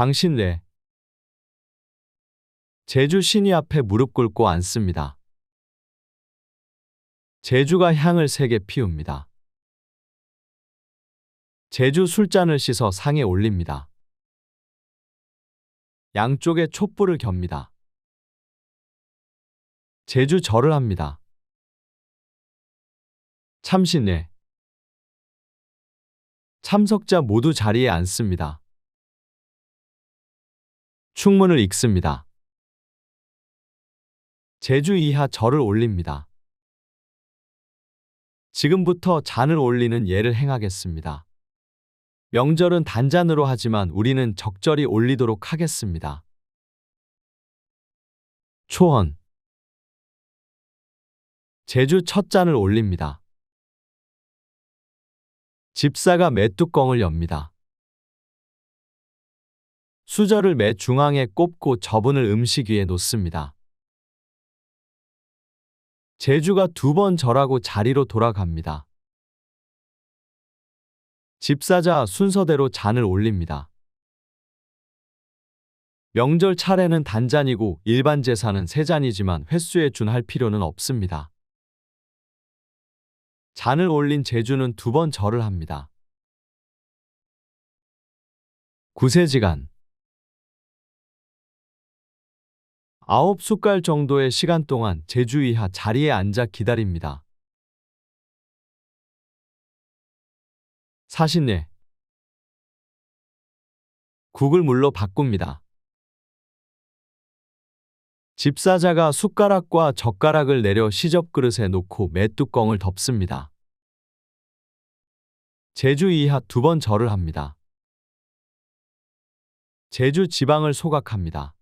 강신례 제주 신이 앞에 무릎 꿇고 앉습니다. 제주가 향을 세게 피웁니다. 제주 술잔을 씻어 상에 올립니다. 양쪽에 촛불을 겹니다. 제주 절을 합니다. 참신례 참석자 모두 자리에 앉습니다. 충문을 읽습니다. 제주 이하 절을 올립니다. 지금부터 잔을 올리는 예를 행하겠습니다. 명절은 단잔으로 하지만 우리는 적절히 올리도록 하겠습니다. 초헌 제주 첫 잔을 올립니다. 집사가 맷뚜껑을 엽니다. 수저를 매 중앙에 꼽고 저분을 음식 위에 놓습니다. 제주가 두 번 절하고 자리로 돌아갑니다. 집사자 순서대로 잔을 올립니다. 명절 차례는 단잔이고 일반 제사는 세 잔이지만 횟수에 준할 필요는 없습니다. 잔을 올린 제주는 두 번 절을 합니다. 구세지간 아홉 숟갈 정도의 시간 동안 제주 이하 자리에 앉아 기다립니다. 사신례 국을 물로 바꿉니다. 집사자가 숟가락과 젓가락을 내려 시접 그릇에 놓고 맷뚜껑을 덮습니다. 제주 이하 두 번 절을 합니다. 제주 지방을 소각합니다.